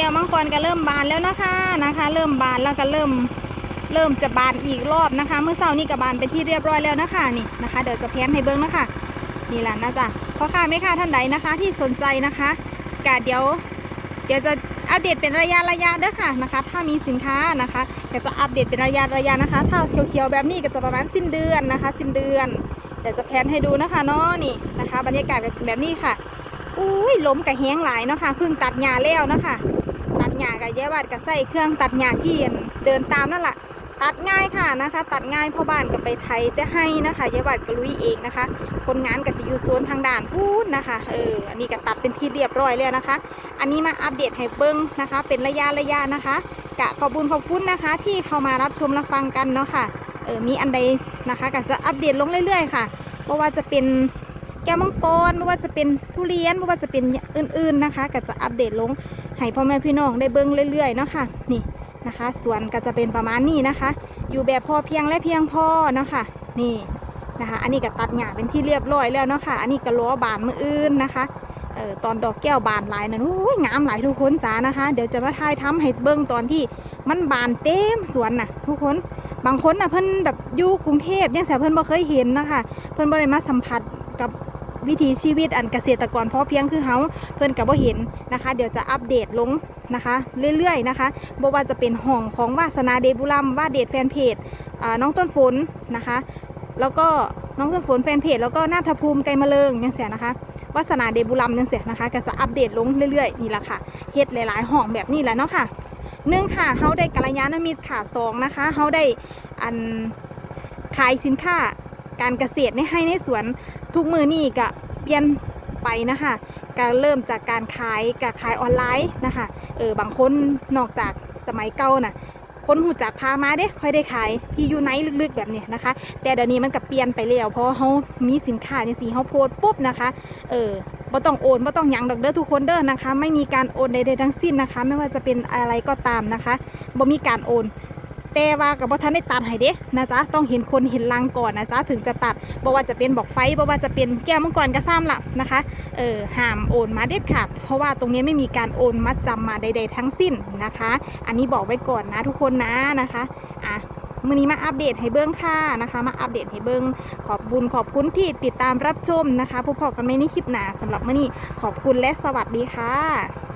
ก้วมังกรก็เริ่มบานแล้วนะคะนะคะ เริ่มบานแล้วก็เริ่มเริ่มจะบานอีกรอบนะคะ เมื่อเช้านี้ก็บานเป็นที่เรียบร้อยแล้วนะคะนี่นะคะ เดี๋ยวจะแพนให้เบิ้งนะคะนี่แหละนะจ๊ะพ่อค้าแม่ค้าท่านใดนะคะที่สนใจนะคะกะเดี๋ยวเดี๋ยวจะอัปเดตเป็นระยะระยะเด้อค่ะนะคะ ถ้ามีสินค้านะคะเดี๋ยวจะอัปเดตเป็นระยะระยะนะคะ ถ้าเขียวๆแบบนี้ก็จะประมาณสิ้นเดือนนะคะ สิ้นเดือนเดี๋ยวจะแพนให้ดูนะคะเนาะนี่นะคะ บรรยากาศแบบแบบนี้ค่ะอุ้ยล้มกับแห้งหลายเนาะค่ะเพิ่งตัดหญ้าแล้วนะคะ ตัดหญ้ากับแย่วัดกับใส่เครื่องตัดหญ้าที่เดินตามนั่นแหละตัดง่ายค่ะนะคะ ตัดง่ายพ่อบ้านก็ไปไทยแต่ให้นะคะแย่วัดก็ลุยเองนะคะ คนงานก็จะอยู่โซนทางด่านพูดนะคะเอออันนี้ก็ตัดเป็นที่เรียบร้อยแล้วนะคะ อันนี้มาอัปเดตให้เบิ้งนะคะ เป็นระยะระยะนะคะกะขอบคุญขอบคุณนะคะ ที่เข้ามารับชมรับฟังกันเนาะค่ะเออมีอันใดนะคะก็จะอัปเดตลงเรื่อยๆ ค่ะไม่ว่าจะเป็น แก้วมังกรไม่ว่าจะเป็นทุเรียนไม่ว่าจะเป็นอื่นๆนะคะ ก็จะอัปเดตลงให้พ่อแม่พี่น้องได้เบิ้งเรื่อยๆเนาะค่ะนี่นะคะสวนก็จะเป็นประมาณนี้นะคะ อยู่แบบพอเพียงและเพียงพอเนาะค่ะนี่นะคะ อันนี้ก็ตัดหญ้าเป็นที่เรียบร้อยแล้วเนาะค่ะ อันนี้ก็ล้อบานมืออื่นนะคะเอ่อตอนดอกแก้วบานหลายนะโอ้ยงามหลายทุกคนจ้านะคะ เดี๋ยวจะมาถ่ายทำให้เบิ้งตอนที่มันบานเต็มสวนน่ะ ทุกคนบางคนน่ะเพิ่นแบบอยู่กรุงเทพยังแสเพิ่นบ่เคยเห็นนะคะ เพิ่นบ่ได้มาสัมผัสกับ วิถีชีวิตอันเกษตรกรพอเพียงคือเฮาเพิ่อนก็บ่เห็นนะคะ เดี๋ยวจะอัปเดตลงนะคะ เรื่อยๆนะคะบ่ว่าจะเป็นห้องของวาสนาเดบุลัมว่าเดทแฟนเพจอ่าน้องต้นฝนนะคะ แล้วก็น้องต้นฝนแฟนเพจแล้วก็นาทภูมิไกรมะเริงยังเสียนะคะวาสนาเดบุรัมยังเสียนะคะ ก็จะอัปเดตลงเรื่อยๆนี่แหละค่ะเฮ็ดหลายๆห้องแบบนี้แหละเนาะค่ะหนึ่งค่ะเฮาได้กัลยาณมิตรค่ะสองนะคะเฮาได้อันขายสินค้า การเกษตรในให้ในสวนทุกมือนี่ก็เปลี่ยนไปนะคะก็เริ่มจากการขายกับขายออนไลน์นะคะเออบางคนนอกจากสมัยเก่าน่ะคนหูจักพามาเด้ค่อยได้ขายที่อยู่ไหนลึกๆแบบนี้นะคะ แต่เดี๋ยวนี้มันก็เปลี่ยนไปแล้วเพราะเขามีสินค้าในสีเขาโพสปุ๊บนะคะ เออบ่ต้องโอนบ่ต้องยังดอกเด้อทุกคนเด้อนะคะ ไม่มีการโอนใดๆทั้งสิ้นนะคะ ไม่ว่าจะเป็นอะไรก็ตามนะคะบ่มีการโอน แต่ว่ากับบ่ทันได้ตัดให้เด้นะจ๊ะต้องเห็นคนเห็นรังก่อนนะจ๊ะถึงจะตัดบ่ว่าจะเป็นบอกไฟบ่ว่าจะเป็นแก้วมังกรกระซ้ำล่ะนะคะเออห้ามโอนมาเด็ดขาดเพราะว่าตรงนี้ไม่มีการโอนมัดจำมาใด ๆ ทั้งสิ้นนะคะ อันนี้บอกไว้ก่อนนะทุกคนนะนะคะอะมื่อนี้มาอัปเดตให้เบิ้งค่ะนะคะ มาอัปเดตให้เบิ้งขอบบุญขอบคุณที่ติดตามรับชมนะคะพบกันไม่ในคลิปหน้าสำหรับมื่อนี้ขอบคุณและสวัสดีค่ะ